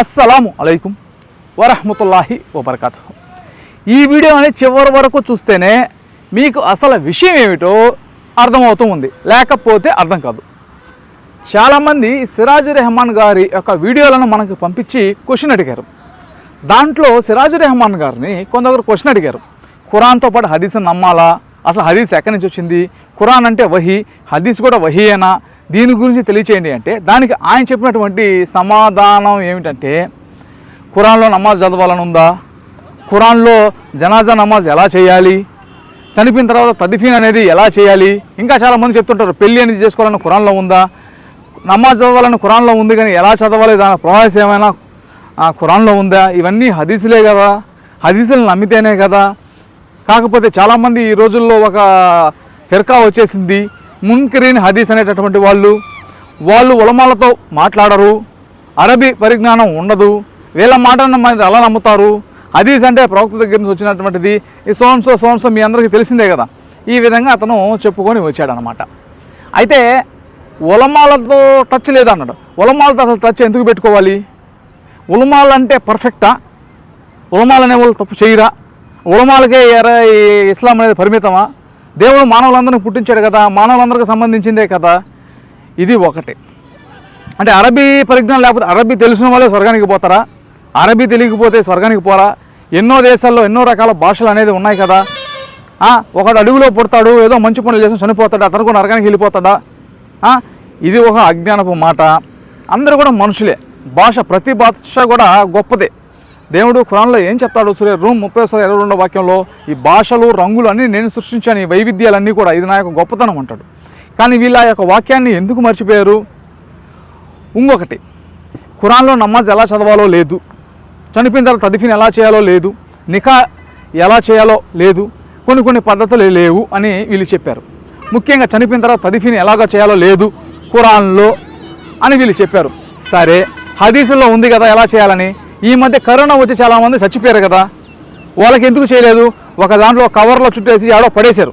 అస్సలాము అలైకుం వరహమతుల్లాహి వబర్కాతు ఈ వీడియోని చివరి వరకు చూస్తేనే మీకు అసలు విషయం ఏమిటో అర్థమవుతూ ఉంది. లేకపోతే అర్థం కాదు. చాలామంది సిరాజ్ రెహమాన్ గారి యొక్క వీడియోలను మనకు పంపించి క్వశ్చన్ అడిగారు. దాంట్లో సిరాజ్ రెహమాన్ గారిని కొందరు క్వశ్చన్ అడిగారు. ఖురాన్తో పాటు హదీస్ నమ్మాలా? అసలు హదీస్ ఎక్కడి నుంచి వచ్చింది? ఖురాన్ అంటే వహి. హదీస్ కూడా వహీయేనా? దీని గురించి తెలియచేయండి అంటే దానికి ఆయన చెప్పినటువంటి సమాధానం ఏమిటంటే ఖురాన్లో నమాజ్ చదవాలని ఉందా? ఖురాన్లో జనాజా నమాజ్ ఎలా చేయాలి? చనిపోయిన తర్వాత తదిఫీన్ అనేది ఎలా చేయాలి? ఇంకా చాలామంది చెప్తుంటారు పెళ్ళి అనేది చేసుకోవాలని ఖురాన్లో ఉందా? నమాజ్ చదవాలని ఖురాన్లో ఉంది కానీ ఎలా చదవాలి? దాని ప్రాసెస్ ఏమైనా ఖురాన్లో ఉందా? ఇవన్నీ హదీసులే కదా. హదీసులు నమ్మితేనే కదా. కాకపోతే చాలామంది ఈ రోజుల్లో ఒక ఫిర్కా వచ్చేసింది. మున్కిరీన్ హదీస్ అనేటటువంటి వాళ్ళు వాళ్ళు ఉలమాలతో మాట్లాడరు అరబీ పరిజ్ఞానం ఉండదు వీళ్ళ మాటను మరి ఎలా నమ్ముతారు. హదీస్ అంటే ప్రవక్త దగ్గర నుంచి వచ్చినటువంటిది ఈ సోన్సో సోన్సో మీ అందరికీ తెలిసిందే కదా. ఈ విధంగా అతను చెప్పుకొని వచ్చాడనమాట అయితే ఉలమాలతో టచ్ లేదన్నాడు. ఉలమాలతో అసలు టచ్ ఎందుకు పెట్టుకోవాలి? ఉలమాలు అంటే పర్ఫెక్టా ఉలమాలు వాళ్ళు తప్పు చేయరా? ఉలమాలకే ఈ ఇస్లాం అనేది పరిమితమా? దేవుడు మానవులందరినీ పుట్టించాడు కదా మానవులందరికీ సంబంధించిందే కదా. ఇది ఒకటి. అంటే అరబీ పరిజ్ఞానం లేకపోతే అరబీ తెలిసిన వాళ్ళే స్వర్గానికి పోతారా? అరబీ తెలియకపోతే స్వర్గానికి పోరా? ఎన్నో దేశాల్లో ఎన్నో రకాల భాషలు అనేది ఉన్నాయి కదా. ఒకడు అడుగులో పుడతాడు ఏదో మంచి పనులు చేసి చనిపోతాడు అతను కూడా నరకానికి వెళ్ళిపోతాడా? ఇది ఒక అజ్ఞానపు మాట. అందరూ కూడా మనుషులే. భాష ప్రతి భాష కూడా గొప్పదే. దేవుడు ఖురాన్లో ఏం చెప్తాడు? సూర్య రూమ్ ముప్పై సార్ ఇరవై రెండో వాక్యంలో ఈ భాషలు రంగులు అన్నీ నేను సృష్టించాను ఈ వైవిధ్యాలన్నీ కూడా ఇది నా యొక్క గొప్పతనం అంటాడు. కానీ వీళ్ళ ఆ యొక్క వాక్యాన్ని ఎందుకు మర్చిపోయారు? ఇంకొకటి ఖురాన్లో నమాజ్ ఎలా చదవాలో లేదు. చనిపోయిన తర్వాత తదిఫిన్ ఎలా చేయాలో లేదు. నిఖా ఎలా చేయాలో లేదు. కొన్ని కొన్ని పద్ధతులు లేవు అని వీళ్ళు చెప్పారు. ముఖ్యంగా చనిపోయిన తర్వాత తదిఫిన్ ఎలాగో చేయాలో లేదు ఖురాన్లో అని వీళ్ళు చెప్పారు. సరే హదీసుల్లో ఉంది కదా ఎలా చేయాలని? ఈ మధ్య కరోనా వచ్చి చాలామంది చచ్చిపోయారు కదా. వాళ్ళకి ఎందుకు చేయలేదు? ఒక దాంట్లో కవర్లో చుట్టేసి ఆడో పడేశారు.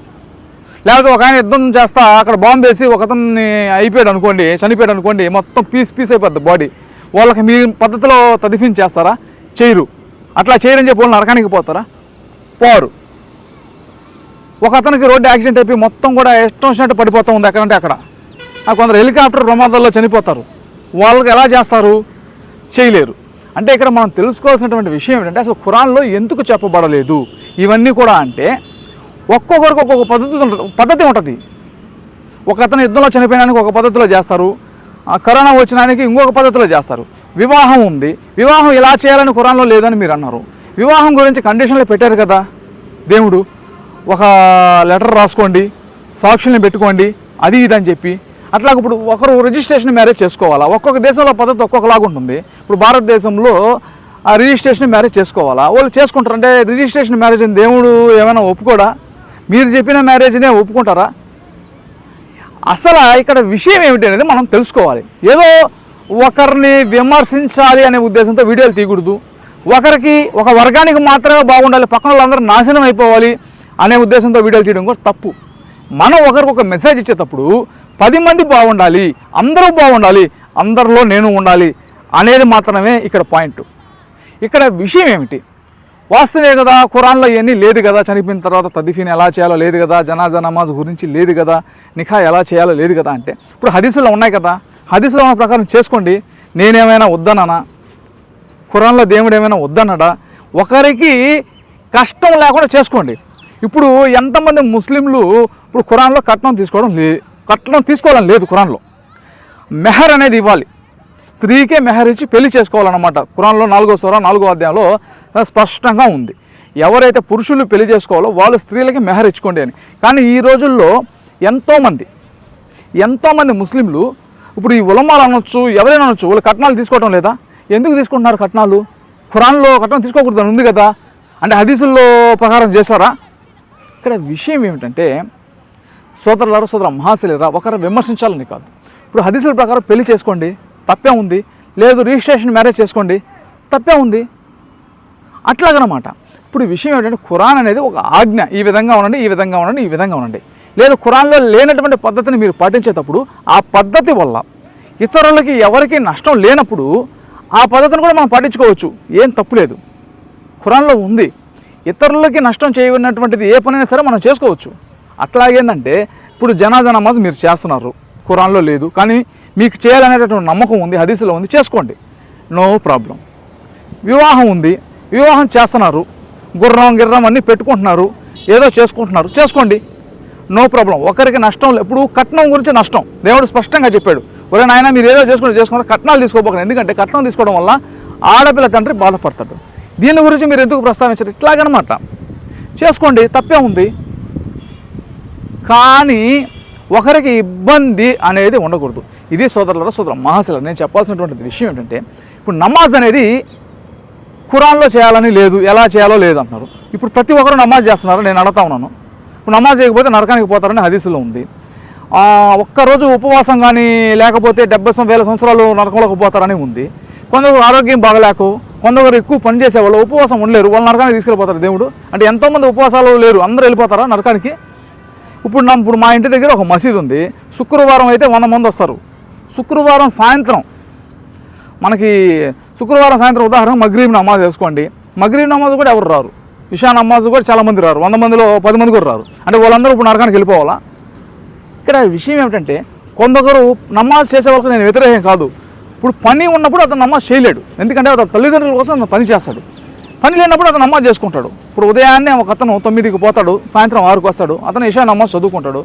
లేకపోతే ఒక ఆయన యుద్ధం చేస్తా అక్కడ బాంబు వేసి ఒకతన్ని అయిపోయాడు అనుకోండి చనిపోయాడు అనుకోండి మొత్తం పీస్ పీస్ అయిపోద్ది బాడీ వాళ్ళకి మీ పద్ధతిలో తదిఫిన్ చేస్తారా? చేయరు. అట్లా చేయరని చెప్పి వాళ్ళు నరకానికి పోతారా? పోరు. ఒక అతనికి రోడ్డు యాక్సిడెంట్ అయిపోయి మొత్తం కూడా ఇష్టం వచ్చినట్టు పడిపోతూ ఉంది ఎక్కడంటే అక్కడ. కొందరు హెలికాప్టర్ ప్రమాదాల్లో చనిపోతారు. వాళ్ళకి ఎలా చేస్తారు? చేయలేరు. అంటే ఇక్కడ మనం తెలుసుకోవాల్సినటువంటి విషయం ఏంటంటే అసలు ఖురాన్లో ఎందుకు చెప్పబడలేదు? ఇవన్నీ కూడా అంటే ఒక్కొక్కరికి ఒక్కొక్క పద్ధతి ఉంటుంది పద్ధతి ఉంటుంది. ఒక అతను యుద్ధంలో చనిపోయడానికి ఒక పద్ధతిలో చేస్తారు ఆ కరోనా వచ్చినానికి ఇంకొక పద్ధతిలో చేస్తారు. వివాహం ఉంది. వివాహం ఇలా చేయాలని ఖురాన్లో లేదని మీరు అన్నారు. వివాహం గురించి కండిషన్లు పెట్టారు కదా దేవుడు. ఒక లెటర్ రాసుకోండి సాక్షుల్ని పెట్టుకోండి అది ఇది అని చెప్పి అట్లా ఇప్పుడు ఒకరు రిజిస్ట్రేషన్ మ్యారేజ్ చేసుకోవాలా? ఒక్కొక్క దేశంలో పద్ధతి ఒక్కొక్కలాగా ఉంటుంది. ఇప్పుడు భారతదేశంలో ఆ రిజిస్ట్రేషన్ మ్యారేజ్ చేసుకోవాలా? వాళ్ళు చేసుకుంటారు అంటే రిజిస్ట్రేషన్ మ్యారేజ్ అని దేవుడు ఏమైనా ఒప్పుకోడా? మీరు చెప్పిన మ్యారేజ్నే ఒప్పుకుంటారా? అసలు ఇక్కడ విషయం ఏమిటి అనేది మనం తెలుసుకోవాలి. ఏదో ఒకరిని విమర్శించాలి అనే ఉద్దేశంతో వీడియోలు తీయకూడదు. ఒకరికి ఒక వర్గానికి మాత్రమే బాగుండాలి పక్కన వాళ్ళందరూ నాశనం అయిపోవాలి అనే ఉద్దేశంతో వీడియోలు తీయడం కూడా తప్పు. మనం ఒకరికి ఒక మెసేజ్ ఇచ్చేటప్పుడు పది మంది బాగుండాలి అందరూ బాగుండాలి అందరిలో నేను ఉండాలి అనేది మాత్రమే ఇక్కడ పాయింట్. ఇక్కడ విషయం ఏమిటి? వాస్తవే కదా ఖురాన్లో ఇవన్నీ లేదు కదా చనిపోయిన తర్వాత తదిఫీని ఎలా చేయాలో లేదు కదా జనాజా నమాజ్ గురించి లేదు కదా నిఖా ఎలా చేయాలో లేదు కదా అంటే ఇప్పుడు హదీసులో ఉన్నాయి కదా హదీసులో ఉన్న ప్రకారం చేసుకోండి నేనేమైనా వద్దననా? ఖురాన్లో దేవుడు ఏమైనా వద్దన్నాడా? ఒకరికి కష్టం లేకుండా చేసుకోండి. ఇప్పుడు ఎంతమంది ముస్లింలు ఇప్పుడు ఖురాన్లో కట్నం తీసుకోవడం లే కట్నం తీసుకోవాలని లేదు కురాన్లో. మెహర్ అనేది ఇవ్వాలి. స్త్రీకే మెహర్ ఇచ్చి పెళ్ళి చేసుకోవాలన్నమాట. కురాన్లో నాలుగో స్వరం నాలుగో అధ్యాయంలో స్పష్టంగా ఉంది. ఎవరైతే పురుషులు పెళ్ళి చేసుకోవాలో వాళ్ళు స్త్రీలకి మెహర్ ఇచ్చుకోండి అని. కానీ ఈ రోజుల్లో ఎంతోమంది ఎంతోమంది ముస్లింలు ఇప్పుడు ఈ ఉలమాలు అనొచ్చు ఎవరైనా అనొచ్చు వాళ్ళు కట్నాలు తీసుకోవటం లేదా? ఎందుకు తీసుకుంటున్నారు కట్నాలు? ఖురాన్లో కట్నం తీసుకోకూడదు అని ఉంది కదా? అంటే హదీసుల్లో ప్రకారం చేస్తారా ఇక్కడ విషయం ఏమిటంటే సోదరులారా సోదర మహాశలిరా ఒకరు విమర్శించాలని కాదు. ఇప్పుడు హదీసుల ప్రకారం పెళ్ళి చేసుకోండి తప్పే ఉంది. లేదు రిజిస్ట్రేషన్ మ్యారేజ్ చేసుకోండి తప్పే ఉంది. అట్లాగనమాట. ఇప్పుడు విషయం ఏంటంటే ఖురాన్ అనేది ఒక ఆజ్ఞ. ఈ విధంగా ఉండండి ఈ విధంగా ఉండండి ఈ విధంగా ఉండండి. లేదు ఖురాన్లో లేనటువంటి పద్ధతిని మీరు పాటించేటప్పుడు ఆ పద్ధతి వల్ల ఇతరులకి ఎవరికి నష్టం లేనప్పుడు ఆ పద్ధతిని కూడా మనం పాటించుకోవచ్చు. ఏం తప్పులేదు ఖురాన్లో ఉంది. ఇతరులకి నష్టం చేయనటువంటిది ఏ పనైనా సరే మనం చేసుకోవచ్చు. అట్లాగేందంటే ఇప్పుడు జనాజా నమాజ్ మీరు చేస్తున్నారు. ఖురాన్లో లేదు. కానీ మీకు చేయాలనేటటువంటి నమ్మకం ఉంది హదీసులో ఉంది చేసుకోండి. No problem. వివాహం ఉంది వివాహం చేస్తున్నారు. గుర్రం గిర్రం అన్నీ పెట్టుకుంటున్నారు. ఏదో చేసుకుంటున్నారు. చేసుకోండి. No problem. ఒకరికి నష్టం లే- ఇప్పుడు కట్నం గురించి నష్టం. దేవుడు స్పష్టంగా చెప్పాడు. ఒరే నాయన మీరు ఏదో చేసుకుంటే చేసుకుంటారు కట్నాలు తీసుకోపోకండి ఎందుకంటే కట్నం తీసుకోవడం వల్ల ఆడపిల్ల తండ్రి బాధపడతాడు. దీని గురించి మీరు ఎందుకు ప్రస్తావించారు? ఇట్లాగనమాట. చేసుకోండి తప్పే ఉంది. కానీ ఒకరికి ఇబ్బంది అనేది ఉండకూడదు. ఇది సోదరుల సోదర మహాశిల నేను చెప్పాల్సినటువంటి విషయం ఏంటంటే ఇప్పుడు నమాజ్ అనేది ఖురాన్లో చేయాలని లేదు ఎలా చేయాలో లేదు అంటున్నారు. ఇప్పుడు ప్రతి ఒక్కరు నమాజ్ చేస్తున్నారు నేను అడుగుతా ఉన్నాను. ఇప్పుడు నమాజ్ చేయకపోతే నరకానికి పోతారని హదీసులో ఉంది. ఒక్కరోజు ఉపవాసం కానీ లేకపోతే డెబ్బై సం- వేల సంవత్సరాలు నరకంలోకి పోతారని ఉంది. కొందరు ఆరోగ్యం బాగలేకు కొందరు ఎక్కువ పని చేసేవాళ్ళు ఉపవాసం ఉండలేరు. వాళ్ళు నరకానికి తీసుకెళ్ళిపోతారు దేవుడు. అంటే ఎంతోమంది ఉపవాసాలు లేరు అందరూ వెళ్ళిపోతారా నరకానికి? ఇప్పుడు నా ఇప్పుడు మా ఇంటి దగ్గర ఒక మసీదు ఉంది. శుక్రవారం అయితే వంద మంది వస్తారు. శుక్రవారం సాయంత్రం మనకి శుక్రవారం సాయంత్రం ఉదాహరణ మగ్రీబ్ నమాజ్ వేసుకోండి మగ్రీబ్ నమాజ్ కూడా ఎవరు రారు? ఇషా నమాజ్ కూడా చాలా మంది రారు. వంద మందిలో పది మంది కూడా రారు. అంటే వాళ్ళందరూ ఇప్పుడు నరకానికి వెళ్ళిపోవాలా? ఇక్కడ విషయం ఏమిటంటే కొందరు నమాజ్ చేసే వాళ్ళకి నేను వ్యతిరేకం కాదు. ఇప్పుడు పని ఉన్నప్పుడు అతను నమాజ్ చేయలేడు. ఎందుకంటే అతను తల్లిదండ్రుల కోసం అతను పని చేస్తాడు. పని లేనప్పుడు అతను నమాజ్ చేసుకుంటాడు. ఇప్పుడు ఉదయాన్నే ఒక అతను తొమ్మిదికి పోతాడు సాయంత్రం ఆరుకు వస్తాడు అతను ఇషా నమాజ్ చదువుకుంటాడు.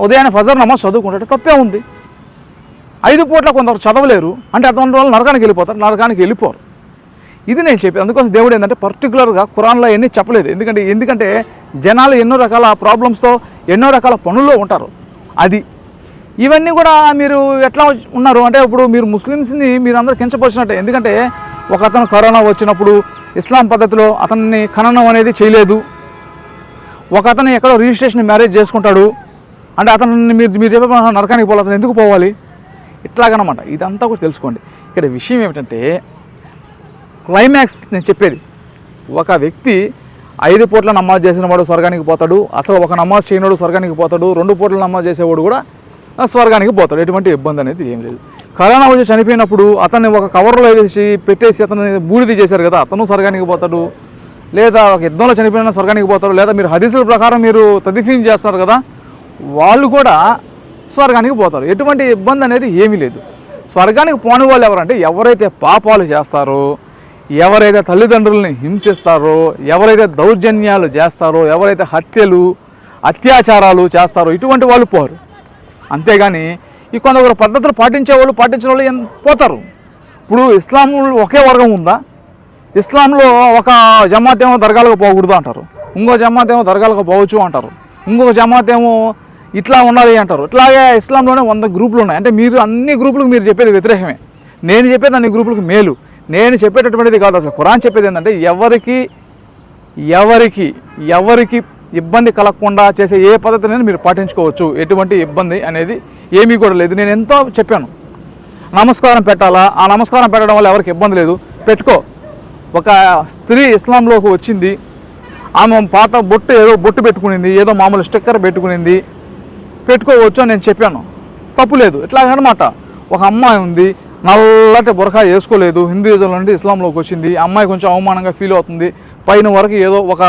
ఉదయాన్నే ఫజర్ నమాజ్ చదువుకుంటాడు తప్పే ఉంది. ఐదు పూట్ల కొందరు చదవలేరు అంటే అతని వాళ్ళు నరకానికి వెళ్ళిపోతారు నరకానికి వెళ్ళిపోరు. ఇది నేను చెప్పి అందుకోసం దేవుడు ఏంటంటే పర్టికులర్గా ఖురాన్లో ఎన్ని చెప్పలేదు. ఎందుకంటే ఎందుకంటే జనాలు ఎన్నో రకాల ప్రాబ్లమ్స్తో ఎన్నో రకాల పనుల్లో ఉంటారు. అది. ఇవన్నీ కూడా మీరు ఎట్లా ఉన్నారు? అంటే ఇప్పుడు మీరు ముస్లిమ్స్ని మీరు అందరూ కించపరిచినట్టే. ఎందుకంటే ఒక అతను కరోనా వచ్చినప్పుడు ఇస్లాం పద్ధతిలో అతన్ని ఖననం అనేది చేయలేదు. ఒక అతను ఎక్కడో రిజిస్ట్రేషన్ మ్యారేజ్ చేసుకుంటాడు. అంటే అతను మీరు మీరు చెప్పే నరకానికి పోవాలి అతను ఎందుకు పోవాలి? ఇట్లాగనమాట. ఇదంతా కూడా తెలుసుకోండి. ఇక్కడ విషయం ఏమిటంటే క్లైమాక్స్ నేను చెప్పేది. ఒక వ్యక్తి ఐదు పూట్ల నమాజ్ చేసిన వాడు స్వర్గానికి పోతాడు. అసలు ఒక నమాజ్ చేయనోడు స్వర్గానికి పోతాడు. రెండు పూట్ల నమాజ్ చేసేవాడు కూడా స్వర్గానికి పోతాడు. ఎటువంటి ఇబ్బంది అనేది ఏం లేదు. కరోనా వచ్చి చనిపోయినప్పుడు అతన్ని ఒక కవర్లో వేసి పెట్టేసి అతన్ని బూడిది చేశారు కదా అతను స్వర్గానికి పోతాడు. లేదా ఒక యుద్ధంలో చనిపోయిన స్వర్గానికి పోతారు లేదా మీరు హదీసుల ప్రకారం మీరు తదిఫీన్ చేస్తారు కదా వాళ్ళు కూడా స్వర్గానికి పోతారు. ఎటువంటి ఇబ్బంది అనేది ఏమీ లేదు. స్వర్గానికి పోని వాళ్ళు ఎవరంటే ఎవరైతే పాపాలు చేస్తారో ఎవరైతే తల్లిదండ్రులని హింసిస్తారో ఎవరైతే దౌర్జన్యాలు చేస్తారో ఎవరైతే హత్యలు అత్యాచారాలు చేస్తారో ఇటువంటి వాళ్ళు పోరు. అంతేగాని ఈ కొందరు పద్ధతులు పాటించే వాళ్ళు పాటించిన వాళ్ళు పోతారు? ఇప్పుడు ఇస్లాం ఒకే వర్గం ఉందా? ఇస్లాంలో ఒక జమాత్ ఏమో దర్గాలకు పోకూడదు అంటారు. ఇంకో జమాత్ ఏమో దర్గాలకు పోవచ్చు అంటారు. ఇంకొక జమాత్ ఏమో ఇట్లా ఉండాలి అంటారు. ఇట్లాగే ఇస్లాంలోనే వంద గ్రూపులు ఉన్నాయి. అంటే మీరు అన్ని గ్రూపులకు మీరు చెప్పేది వ్యతిరేకమే. నేను చెప్పేది అన్ని గ్రూపులకు మేలు. నేను చెప్పేటటువంటిది కాదు అసలు. ఖురాన్ చెప్పేది ఏంటంటే ఎవరికి ఎవరికి ఎవరికి ఇబ్బంది కలగకుండా చేసే ఏ పద్ధతినైనా మీరు పాటించుకోవచ్చు. ఎటువంటి ఇబ్బంది అనేది ఏమీ కూడా లేదు. నేను ఎంతో చెప్పాను. నమస్కారం పెట్టాలా? ఆ నమస్కారం పెట్టడం వల్ల ఎవరికి ఇబ్బంది లేదు. పెట్టుకో. ఒక స్త్రీ ఇస్లాంలోకి వచ్చింది. ఆమె పాత బొట్టు ఏదో బొట్టు పెట్టుకునింది. ఏదో మామూలు స్టిక్కర్ పెట్టుకునింది. పెట్టుకోవచ్చు అని నేను చెప్పాను. తప్పు లేదు. ఇట్లాగనమాట ఒక అమ్మాయి ఉంది. నల్లటి బురఖా వేసుకోలేదు. హిందూయిజం నుండి ఇస్లాంలోకి వచ్చింది. అమ్మాయి కొంచెం అవమానంగా ఫీల్ అవుతుంది. పైన వరకు ఏదో ఒక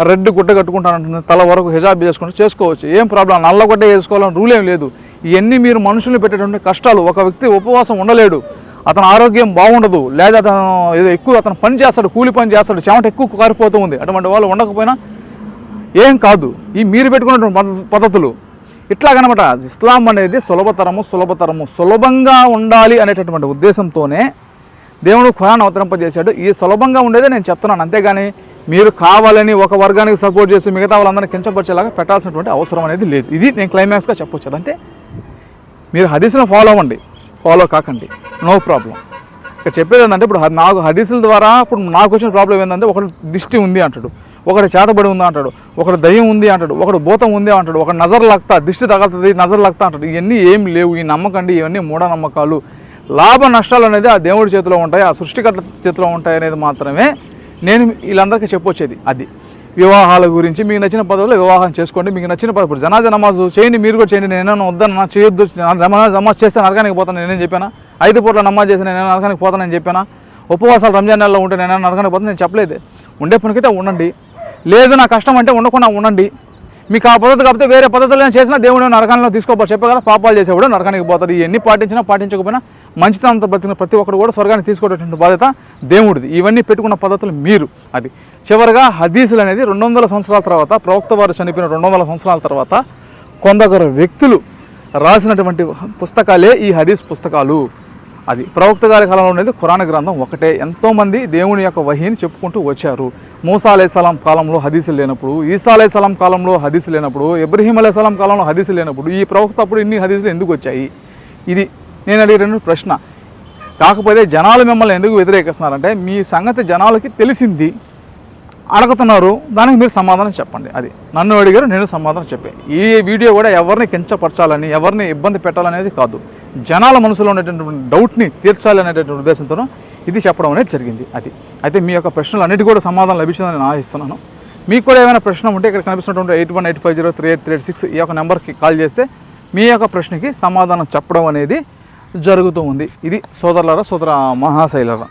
రెడ్ గుడ్డ కట్టుకుంటానంటుంది. తల వరకు హిజాబ్ చేసుకుంటూ చేసుకోవచ్చు. ఏం ప్రాబ్లం? నల్ల గుడ్డ వేసుకోవాలని రూల్ ఏం లేదు. ఇవన్నీ మీరు మనుషులు పెట్టేటువంటి కష్టాలు. ఒక వ్యక్తి ఉపవాసం ఉండలేడు. అతని ఆరోగ్యం బాగుండదు. లేదా అతను ఏదో ఎక్కువ అతను పని చేస్తాడు కూలి పని చేస్తాడు చెమట ఎక్కువ కారిపోతూ ఉంది. అటువంటి వాళ్ళు ఉండకపోయినా ఏం కాదు. ఈ మీరు పెట్టుకున్నటువంటి పద్ధతులు. ఇట్లాగనమాట ఇస్లాం అనేది సులభతరము సులభతరము. సులభంగా ఉండాలి అనేటటువంటి ఉద్దేశంతోనే దేవుడు ఖురాన్ అవతరింపజేశాడు. ఈ సులభంగా ఉండేదే నేను చెప్తున్నాను. అంతేగాని మీరు కావాలని ఒక వర్గానికి సపోర్ట్ చేసి మిగతా వాళ్ళందరినీ కించపరిచేలాగా పెట్టాల్సినటువంటి అవసరం అనేది లేదు. ఇది నేను క్లైమాక్స్గా చెప్పొచ్చు. అంటే మీరు హదీసులను ఫాలో అవ్వండి. ఫాలో కాకండి. నో ప్రాబ్లం ఇక్కడ చెప్పేది ఏంటంటే ఇప్పుడు నాకు హదీసుల ద్వారా ఇప్పుడు నాకు వచ్చిన ప్రాబ్లం ఏంటంటే ఒకడు దిష్టి ఉంది అంటాడు. ఒకడు చేతబడి ఉంది అంటాడు. ఒకడు దయ్యం ఉంది అంటాడు. ఒకడు భూతం ఉంది అంటాడు. ఒక నజర్ లక్తా దిష్టి తగలుతుంది నజర్ లక్తా అంటాడు. ఇవన్నీ ఏం లేవు. ఈ నమ్మకండి ఇవన్నీ మూఢనమ్మకాలు. లాభ నష్టాలు అనేది ఆ దేవుడి చేతిలో ఉంటాయి ఆ సృష్టికర్త చేతిలో ఉంటాయి అనేది మాత్రమే నేను వీళ్ళందరికీ చెప్పొచ్చేది అది. వివాహాల గురించి మీకు నచ్చిన పదవులు వివాహం చేసుకోండి మీకు నచ్చిన పద్ధతి ఇప్పుడు నమాజ్ చేయండి మీరు కూడా చేయండి నేను వద్దన్నా చేయొద్దు నమాజ్ నమాజ్ చేస్తే నరకానికి పోతాను నేనేం చెప్పానా? ఐదు పూట్ల నమాజ్ చేసి నేను నరకానికి పోతానని చెప్పానా? ఉపవాసాలు రంజాన్ నెలలో ఉంటే నేను నరకానికి పోతాను నేను చెప్పలేదు. ఉండే పనికైతే ఉండండి. లేదు నా కష్టం అంటే ఉండకుండా ఉండండి. మీకు ఆ పద్ధతి కాకపోతే వేరే పద్ధతులు చేసినా దేవుడు నరకాలలో తీసుకోబో చెప్పే కదా పాపాలు చేసేవాడు నరకానికి పోతాడు. ఇవన్నీ పాటించినా పాటించకపోయినా మంచితనంతో బతికిన ప్రతి ఒక్కరు కూడా స్వర్గాన్ని తీసుకోవటువంటి బాధ్యత దేవుడిది. ఇవన్నీ పెట్టుకున్న పద్ధతులు మీరు. అది చివరగా హదీసులు అనేది రెండు వందల సంవత్సరాల తర్వాత ప్రవక్త వారు చనిపోయిన రెండు వందల సంవత్సరాల తర్వాత కొందరు వ్యక్తులు రాసినటువంటి పుస్తకాలే ఈ హదీస్ పుస్తకాలు. అది ప్రవక్త గారి కాలంలో ఉండేది ఖురాన్ గ్రంథం ఒకటే. ఎంతోమంది దేవుని యొక్క వహిని చెప్పుకుంటూ వచ్చారు. మూసా అలైహిస్సలాం కాలంలో హదీసులు లేనప్పుడు ఈసా అలైహిస్సలాం కాలంలో హదీసులు లేనప్పుడు ఇబ్రహీం అలైహిస్సలాం కాలంలో హదీసులు లేనప్పుడు ఈ ప్రవక్త అప్పుడు ఇన్ని హదీసులు ఎందుకు వచ్చాయి? ఇది నేను అడిగిన ప్రశ్న. కాకపోతే జనాలు మిమ్మల్ని ఎందుకు వ్యతిరేకిస్తున్నారంటే మీ సంగతి జనాలకి తెలిసింది. అడుగుతున్నారు. దానికి మీరు సమాధానం చెప్పండి. అది నన్ను అడిగారు నేను సమాధానం చెప్పాను. ఈ వీడియో కూడా ఎవరిని కించపరచాలని ఎవరిని ఇబ్బంది పెట్టాలనేది కాదు. జనాల మనసులో ఉండేటటువంటి డౌట్ని తీర్చాలి అనేటటువంటి ఉద్దేశంతో ఇది చెప్పడం అనేది జరిగింది. అది. అయితే మీ యొక్క ప్రశ్నలు అన్నిటి కూడా సమాధానం లభించిందని నేను ఆశిస్తున్నాను. మీకు కూడా ఏమైనా ప్రశ్న ఉంటే ఇక్కడ కనిపిస్తున్నటువంటి eight one eight five zero three eight three eight six ఈ యొక్క నెంబర్కి కాల్ చేస్తే మీ యొక్క ప్రశ్నకి సమాధానం చెప్పడం అనేది జరుగుతూ ఉంది. ఇది సోదరులరా సోదర మహాశైలరా.